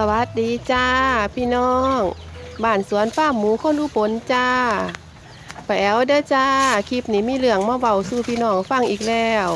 สวัสดีจ้า พี่น้องบ้านสวนฟ้าหมูคนอุบลจ้าไปแอวเด้อจ้า คลิปนี้มีเรื่องมาเบาสู่พี่น้องฟังอีกแล้ว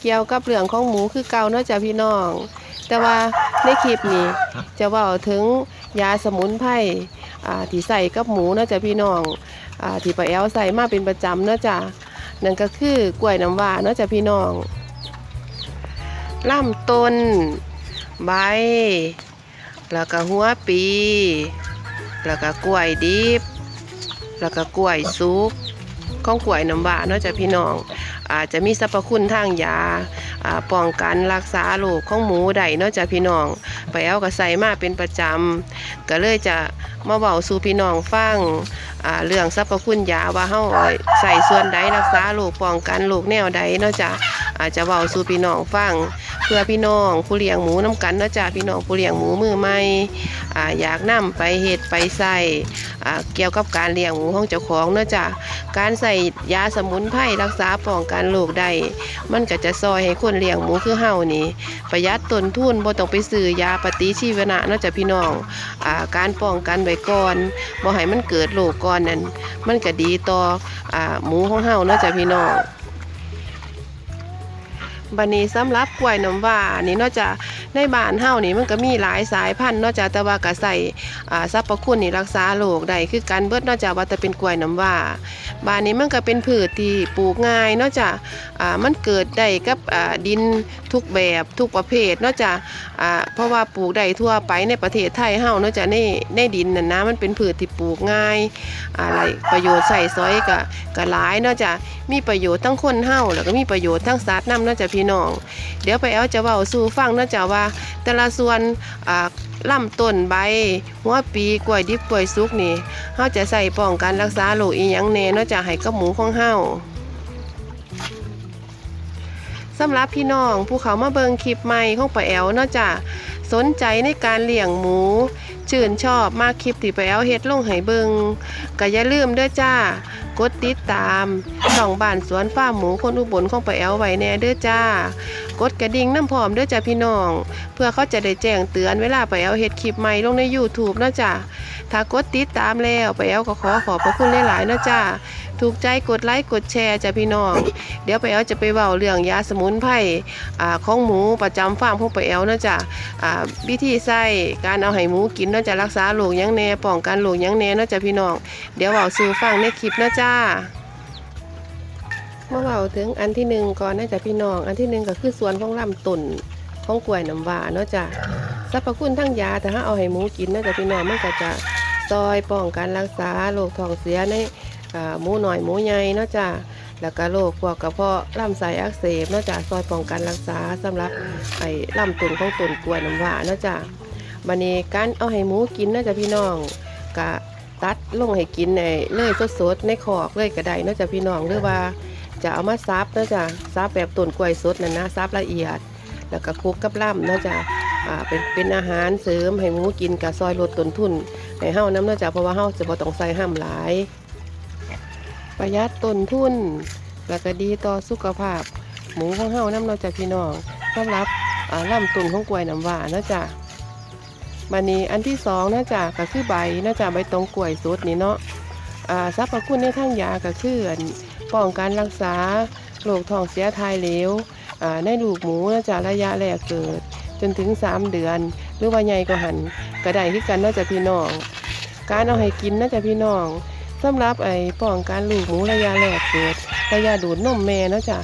เกี่ยวกับเรื่องของหมูคือเก่าเนาะจ้าพี่น้อง แต่ว่าในคลิปนี้จะเบาถึงยาสมุนไพรอ่าที่ใส่กับหมูเนาะจ้าพี่น้องอ่าที่ไปาแอวใส่มาเป็นประจำเนาะจ้านั่นก็คือกล้วยน้ำว้าเนาะจ้าพี่น้องล่ำต้นใบ แล้วก็หัวปี แล้วก็กล้วยดิบ แล้วก็กล้วยสุกของกล้วยน้ำว้าเนาะจ้ะพี่น้อง อาจจะมีสรรพคุณทางยาป้องกันรักษาโรคของหมูได้เนาะจ้ะพี่น้อง ไปเอาก็ใส่มาเป็นประจำก็เลยจะมาเว้าสู่พี่น้องฟังเรื่องสรรพคุณยาว่าเฮาใส่ส่วนใดรักษาโรคป้องกันโรคแนวใดเนาะจ้ะอาจจะเว้าสู่พี่น้องฟัง เพื่อพี่น้องผู้เลี้ยงหมูน้ำกันนะจ้ะพี่น้องผู้เลี้ยงหมูมือใหม่ออยากนำไปเฮ็ดไปใส่เกี่ยวกับการเลี้ยงหมูของเจ้าของนะจ้ะการใส่ยาสมุนไพรรักษาป้องกันโรคได้มันก็จะซอยให้คนเลี้ยงหมูคือเฮานี่ประหยัดต้นทุนบ่ต้องไปซื้อยาปฏิชีวนะนะจ้ะพี่น้องอการป้องกันไว้ก่อนบ่ให้มันเกิดโรคก่อนนั่นมันก็ดีต่ออหมูของเฮานะจ้ะพี่น้อง บันนี้สำหรับกล้วยน้ำว่านี่นอกจาก ในบ้านเฮานี่มันก็มีหลายสายพันธุ์นอกจากแต่ว่าก็ใส่อ่าสรรพคุณนี่รักษาโรคได้คือกันเบิดนอกจากว่าแต่เป็นกล้วยน้ำว้าบ้านนี้มันก็เป็นพืชที่ปลูกง่ายนอกจากอ่ามันเกิดได้กับอ่าดินทุกแบบทุกประเภทนอกจากอ่าเพราะว่าปลูกได้ทั่วไปในประเทศไทยเฮานอกจากในในดินน่ะนะมันเป็นพืชที่ปลูกง่ายอะไรประโยชน์ใส่ซอยก็ก็หลายนอกจากมีประโยชน์ทั้งคนเฮาแล้วก็มีประโยชน์ทั้งสัตว์นำนาะจ้ะพี่น้อง เดี๋ยวไปเอาจะเว้าสู่ฟังนาะจ้ะว่าแต่ละส่วนอ่าลำต้นใบหัวปีกล้วยดิบกล้วยสุกนี่เฮาจะใส่ป้องกันรักษาโรคอีหยังแน่นอกจากให้กับหมูของเฮาสำหรับพี่น้องผู้เขามาเบิงคลิปใหม่ของป้าแอลเนาะจ้ะ สนใจในการเลี้ยงหมู ชื่นชอบมากคลิปที่ไป้าแอวเฮ็ดลงให้เบิงก็อย่าลืมเด้อจ้า กดติดตามช่องบ้านสวนฟาร์มหมูคนอุบลของไป้าแอวไว้แน่เด้อจ้า กดกระดิ่งน้ำพร้อมเด้อจ้าพี่น้อง เพื่อเขาจะได้แจ้งเตือนเวลาไป้าแอวเฮ็ดคลิปใหม่ลงใน YouTube เนาะจ้าถ้ากดติดตามแล้วไป้าแอวก็ขอขอบพระคุณหลายๆเนาะจ้า ถูกใจกดไลค์กดแชร์จ้าพี่น้อง เดี๋ยวไป้าแอวจะไปเว้าเรื่องยาสมุนไพรของหมูประจำฟาร์มของป้าแอวนะจ้าวิธีใส่การเอาให้หมูกินนาะจ้ารักษาโรคยังแน่ป้องกันโรคยังแน่นาะจ้าพี่น้อง เดี๋ยวเว้าสู่ฟังในคลิปนะจ้าเมื่อเว้าถึงอันที่หนึ่งก่อนนะจ๊ะพี่น้อง อันที่หนึ่งก็คือส่วนของลำต้นของกล้วยน้ำว้าเนาะจ้ะสรรพคุณทั้งยาแต่ถ้าเอาให้หมูกินนะจ๊ะพี่น้องมันก็จะซอยป้องกันรักษาโรคท้องเสียใน หมูหน่อยหมูใหญ่เนาะจ้ะแล้วก็โรคพวกกระเพาะลำไส้อักเสบเนาะจ้ะซอยป้องกันรักษาสำหรับไอ้ลำต้นของต้นกล้วยน้ำว้าเนาะจ้ะบันนี้การเอาให้หมูกินนะจ๊ะพี่น้องก็ตัดลงให้กินในเล่ยสดๆในขอกเล่ยก็ได้เนาะจ้ะพี่น้องหรือว่าจะเอามาซับเนาะจ้ะซับแบบต้นกล้วยสดนั่นนะซับละเอียด แล้วก็คลุกกับล่ำเนาะจ้ะอ่าเป็นเป็นอาหารเสริมให้หมูกินกับซอยลดต้นทุนให้เฮาน้ำเนาะจ้ะเพราะว่าเฮาจะบ่ต้องใส่ห้ามหลาย ประหยัดต้นทุน แล้วก็ดีต่อสุขภาพ หมูของเฮาน้ำเนาจ้ะพี่น้องสำหรับอ่าล่ำตุ่นของกล้วยน้ำว้าเนาะจ้ะบันนี้อันที่สองนาะจ้ะก็คือใบนาะจ้ะใบตองกล้วยสดนี่เนาะอ่าสรรพคุณในทางยาก็คือป้องกันรักษาโรคท้องเสียทายเหลวอ่าในลูกหมูนะจากระยะแรกเกิด จนถึง 3 เดือน หรือว่าใหญ่ก็หันก็ได้คือกันนอกจากพี่น้อง การเอาให้กินนอกจากพี่น้อง สำหรับไอ้ป้องกันลูกหมูระยะแรกเกิดระยะดูดนมแม่เนาะจ้ะ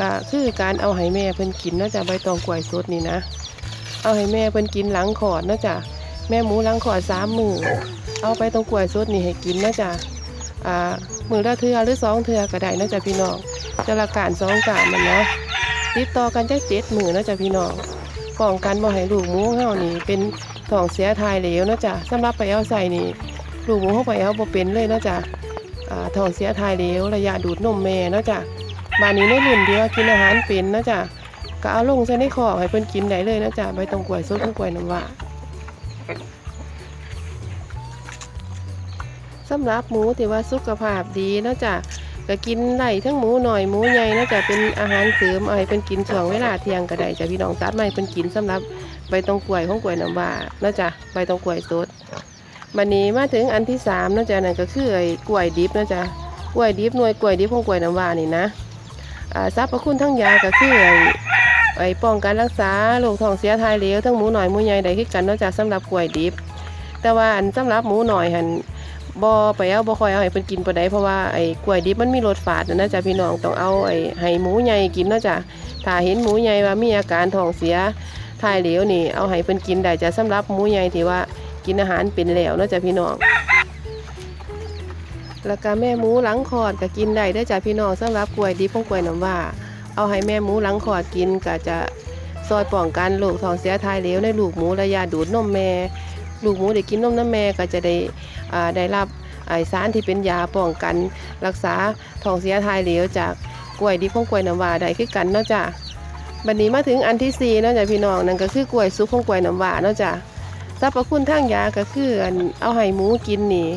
ก็คือการเอาให้แม่เพิ่นกินเนาะจ้ะใบตองกล้วยสดนี่นะ เอาให้แม่เพิ่นกินหลังขอดเนาะจ้ะแม่หมูหลังขอดสามมือเอาไปตรงกล้วยสดนี่ให้กินเนาะจ้ะอ่ามือละเทือหรือสองเทือก็ได้นะจ๊ะพี่น้องจะละการสองการมันนะติดต่อกันจะเจ็ดมือนะจ๊ะพี่น้องป้องกันบ่ให้ลูกหมูเฮานี่เป็นท้องเสียทายเหลวนะจ๊ะสำหรับไปเอาใส่นี่ ลูกหมูเฮาไปเอาบ่เป็นเลยนะจ๊ะท้องเสียทายเหลวระยะดูดนมแม่นะจ๊ะบ้านนี้ในรุ่นที่ว่ากินอาหารเป็นนะจ๊ะก็เอาลงใส่ในคอให้เพิ่นกินได้เลยนะจ๊ะใบตองกล้วยสดของกล้วยน้ำว้าสำหรับหมูที่ว่าสุขภาพดีนะจ้ะก็กินได้ทั้งหมูหน่อยหมูใหญ่นะจ้ะเป็นอาหารเสริมเอาให้เป็นกินช่วงเวลาเที่ยงก็ได้จ้ะพี่น้องตัดมาให้เป็นกินสำหรับใบตองกล้วยของกล้วยน้ำว้านะจ้ะใบตองกล้วยสด บันนี้มาถึงอันที่สามนาะจ้ะนั่นก็คือไอ้กล้วยดิบนะจ้ะกล้วยดิบหน่วยกล้วยดิบของกล้วยน้ำว้านี่นะอ่าสรรพคุณทั้งยาก็คือไอ้ไอ้ป้องกันรักษาโรคท้องเสียทายเหลวทั้งหมูหน่อยหมูใหญ่ได้คือกันนาะจ้ะสำหรับกล้วยดิบ แต่ว่าอันสำหรับหมูหน่อยหันบ่ไปเอาบ่คอยเอาให้เพิ่นกินปานใดเพราะว่าไอ้กล้วยดิบมันมีรสฝาดนะจ้ะพี่น้องต้องเอาไอ้ให้หมูใหญ่กินนาะจ้ะถ้าเห็นหมูใหญ่ว่ามีอาการท้องเสียทายเหลวนี่เอาให้เพิ่นกินได้จ้ะสำหรับหมูใหญ่ที่ว่า กินอาหารเป็นแล้วนาะจ้ะพี่น้องแล้วก็แม่หมูหลังคอดก็กินได้เด้จ้ะพี่น้องสำหรับกล้วยดิบของกล้วยน้ำว้าเอาให้แม่หมูหลังคอดกินก็จะซอยป้องกันโรคท้องเสียทายเหลวในลูกหมูและยาดูดนมแม่ ลูกหมูได้กินนมน้ำแม่ก็จะได้ได้รับไอสารที่เป็นยาป้องกันรักษาท้องเสียทายเหลวจากกล้วยดิบของกล้วยน้ำว้าได้คือกันเนาะจ้ะบัดนี้มาถึงอันที่สี่เนาะจ้ะพี่น้องนั่นก็คือกล้วยซุปของกล้วยน้ำว้าเนาะจ้ะ สรรพคุณทางยาก็คืออันเอาให้หมูกินนี่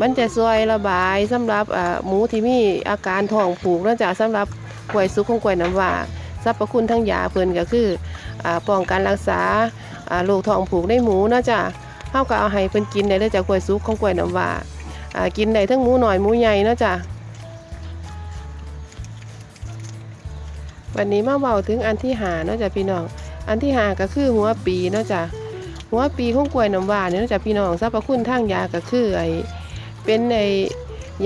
มันจะช่วยระบายสำหรับหมูที่มีอาการท้องผูกเนาะจ้ะสำหรับกล้วยซุปของกล้วยน้ำว้าสรรพคุณทางยาเพิ่นก็คืออป้องกันรักษาโรคท้องผูกในหมูเนาะจ้ะเฮาก็เอาให้เพิ่นกินได้เลยจากกล้วยสุกของกล้วยน้ำว่ากินได้ทั้งหมูหน่อยหมูใหญ่เนาะจ้ะวันนี้มาเว้าถึงอันที่หาเนาะจ้ะพี่น้อง อันที่หาก็คือหัวปีเนาะจ้ะ หัวปีของกล้วยน้ำว้าเนี่ยนาะจ้ะพี่น้องสรรพคุณทางยาก็คือไอ้เป็นไอ้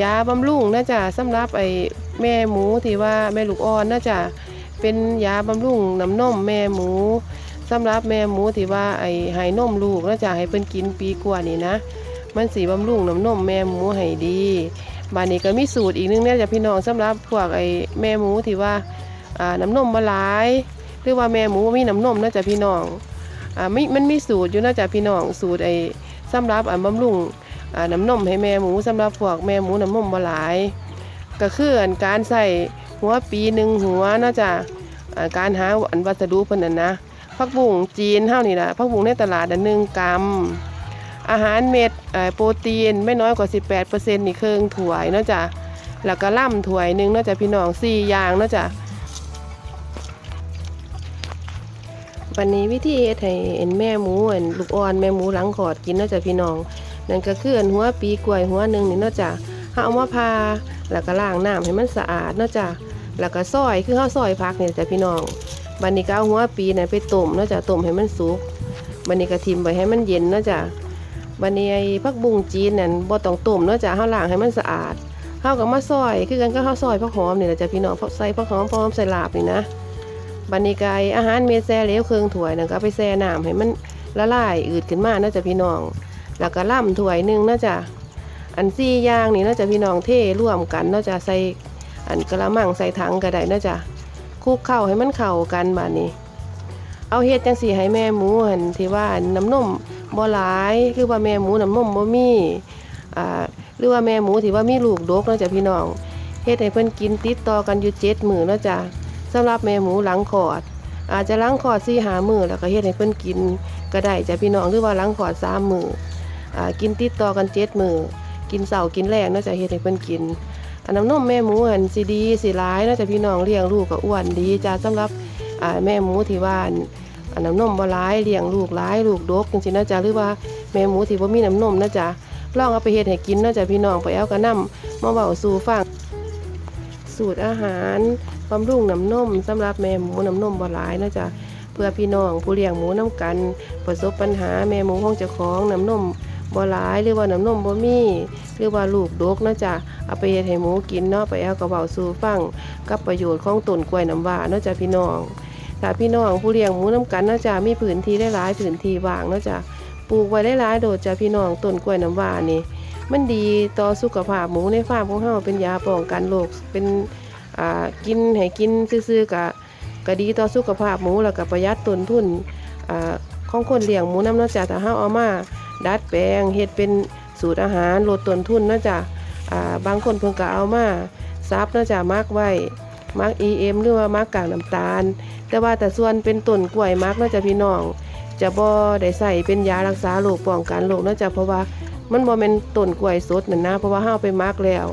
ยาบำรุงนาะจ้ะสำหรับไอ้แม่หมูที่ว่าแม่ลูกอ่อนนาะจ้ะเป็นยาบำรุงน้ำนมแม่หมูสำหรับแม่หมูที่ว่าไอ้ให้นมลูกแล้วจะให้เพิ่นกินปีกว่านี่นะ มันสีบำรุงน้ำนมแม่หมูให้ดีบานนี้ก็มีสูตรอีกนึงเนี่ยจ้ะพี่น้องสำหรับพวกไอ้แม่หมูที่ว่าอ่าน้ำนมบ่หลาย หรือว่าแม่หมูมีน้ำนมนะจ้ะพี่น้อง อ่าไม่มันมีสูตรอยู่นะจ้ะพี่น้องสูตรไอ้สำหรับอ่าบำรุงอ่าน้ำนมให้แม่หมูสำหรับพวกแม่หมูน้ำนมบ่หลาย ก็คืออันการใส่หัวปีหนึ่งหัวเนาะจ้ะอ่าการหาอันวัสดุเพิ่นน่ะนะผักบุ้งจีนเท่านี่แหละผักบุ้งในตลาดอันหนึ่งกรัมอาหารเม็ดโปรตีนไม่น้อยกว่า 18%นี่เครื่องถ้วยเนาะจ้ะแล้วก็ล่ำถ้วยหนึ่งเนาะจ้ะพี่น้องสี่อย่างเนาะจ้ะ วันนี้วิธีเฮ็ดให้เอ็นแม่หมูเอ็นลูกอ่อนแม่หมูหลังขอดกินเนาะจ้ะพี่น้อง นั่นก็คืออันหัวปีกล้วยหัวหนึ่งนี่เนาะจ้ะเฮาเอามาพาแล้วก็ล้างน้ำให้มันสะอาดเนาะจ้ะแล้วก็ซอยคือเฮาซอยผักนี่จ้ะพี่น้องบันนี้ก็เอาหัวปีน่ไปต้มเนาะจ้ะต้มให้มันสุกบันนี้ก็ทิมไว้ให้มันเย็นเนาะจ้ะบันนี้ไอ้ผักบุ้งจีนนั่นบ่ต้องต้มเนาะจ้ะเฮาล้างให้มันสะอาดเฮาวก็มาซอย คือกันก็เฮาวซอยผักหอมนี่แหละจ้ะพี่น้องใส่ผักหอมพร้อมใส่ลาบนี่นะ บันนี้ก็ไอ้อาหารเมแซ่เหลวเครื่องถ้วยนั่นก็ไปแช่น้ำให้มันละลายอืดขึ้นมาเนาจะพี่น้อง แล้วก็ล่ำถ้วยหนึงเนาจะอันซี่ย่างนี่เนาจะพี่น้องเทร่วมกันเนาจะใส่อันกระมังใส่ถังก็ได้เนาจะคลุกเข้าให้มันเข้ากันบาดนี้ เอาเฮ็ดจังสีให้แม่หมูหันที่ว่าน้ำนมบ่หลายหรือว่าแม่หมูน้ำนมบ่มีอ่าหรือว่าแม่หมูที่ว่ามีลูกดกเนาจะพี่น้องเฮ็ดให้เพิ่นกินติดต่อกันอยู่7มื้อเนาจะ สำหรับแม่หมูหลังคลอด อาจจะหลังคลอด4 5มื้อแล้วก็เฮ็ดให้เพิ่อนกินก็ได้จะพี่น้องหรือว่าหลังคลอด3มื้ออกินติดต่อกัน7มื้อกินเช้ากินแลงเนาจะเฮ็ดให้เพิ่อนกินอันน้ำนมแม่หมูหันสิดีสิร้ายเนาจะพี่น้องเลี้ยงลูกก็อ้วนดีจ้าสำหรับแม่หมูที่ว่าอันน้ำนมบ่ร้ายเลี้ยงลูกร้ายลูกดกจริงๆเนาะจ้ะหรือว่าแม่หมูที่บ่มีน้ำนมเนาะจ้ะลองเอาไปเฮ็ดให้กินเนาะจ้ะพี่น้องไปเอากระนำมาเว้าสู่ฟังสูตรอาหาร บำรุงน้ำนมสำหรับแม่หมูน้ำนมบ่ร้ายนาะจ้ะเพื่อพี่น้องผู้เลี้ยงหมูน้ำกัน ประสบปัญหาแม่หมูของเจ้าของน้ำนมบ่ร้ายหรือว่าน้ำนมบ่มีหรือว่าลูกดกนาะจ้ะเอาไปเฮ็ดให้หมูกินเนาะไปเอากระเบาสู่ฟังกับประโยชน์ของต้นกล้วยน้ำว้าเนาะจ้ะพี่น้องถ้าพี่น้องผู้เลี้ยงหมูน้ำกันนาะจ้ะมีพื้นที่ได้หลายพื้นที่ว่างนาะจ้ะปลูกไว้ได้หลายโดดจ้ะพี่น้องต้นกล้วยน้ำว้านี่มันดีต่อสุขภาพหมูในฟาร์มของเฮาเป็นยาป้องกันโรคเป็น กินให้กินซื่อๆกะก็ดีต่อสุขภาพหมูแล้วก็ประหยัดต้นทุนอของคนเลี้ยงหมูน้ำเนาะจ้ะถ้าเฮาเอามาดัดแปลงเฮ็ดเป็นสูตรอาหารลดต้นทุนนาะจ้ะบางคนเพิ่นก็เอามาซับนาะจ้ะมักไว้มัก EM หรือว่ามักกากน้ำตาล แต่ว่าแต่ส่วนเป็นต้นกล้วยมักนาะจ้ะพี่น้องจะบ่ได้ใส่เป็นยารักษาโรคป้องกันโรคนาะจ้ะเพราะว่ามันบ่แม่นต้นกล้วยสดนั่นนะเพราะว่าเฮาเอาไปมักแล้ว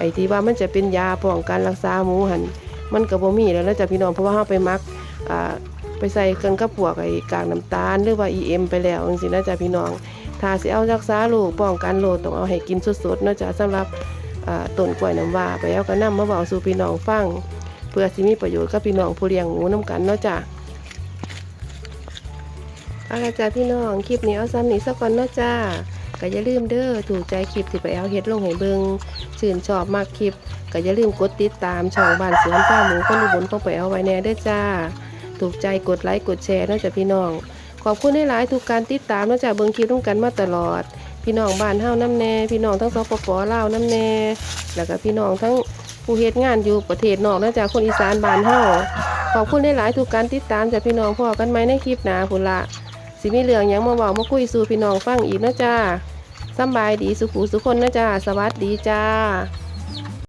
ไอ้ที่ว่ามันจะเป็นยาป้องกันรักษาหมูหันมันก็บ่มีแล้วนะจ้ะพี่น้องเพราะว่าเฮาไปมักอ่าไปใส่กันกับพวกไอ้กากน้ำตาลหรือว่า EM ไปแล้วจังซี่นะจ๊ะพี่น้องถ้าสิเอารักษาโรคป้องกันโรคต้องเอาให้กินสดๆเนาะจ๊ะสำหรับอ่าต้นกล้วยน้ำว้าไปเอาก็นำมาเว้าสู่พี่น้องฟังเพื่อสิมีประโยชน์กับพี่น้องผู้เลี้ยงหมูนํกันเนาะจ้ะเอาละจ้ะพี่น้องคลิปนี้เอาซ้ำนี้สักก่อนเนาะจ้าก็อย่าลืมเด้อถูกใจคลิปที่ไปเอาเฮ็ดลงให้เบิง ชื่นชอบมากคลิป ก็อย่าลืมกดติดตามช่องบ้านสวนป้าหมูคนอุบลของไปเอาไว้แน่ด้อจ้า ถูกใจกดไลค์กดแชร์นะจ้ะพี่น้อง ขอบคุณให้หลายทุกการติดตามนะจ้ะเบิ่งคลิปร่วมกันมาตลอด พี่น้องบ้านเฮ้าน้ำแน่ พี่น้องทั้งสปปลาวน้ำแน่ แล้วก็พี่น้องทั้งผู้เฮ็ดงานอยู่ประเทศนอกนะจ้ะคนอีสานบ้านเฮ้าขอบคุณให้หลายทุกการติดตามจ้ะพี่น้องพอกันไหมในคลิปหนาพุ่นละสิมีเรื่องยังมาเว้ามาคุยสู่พี่น้องฟังอีกนะจ้า สบายดีสุขุสุคนนะจ้าสวัสดีจ้า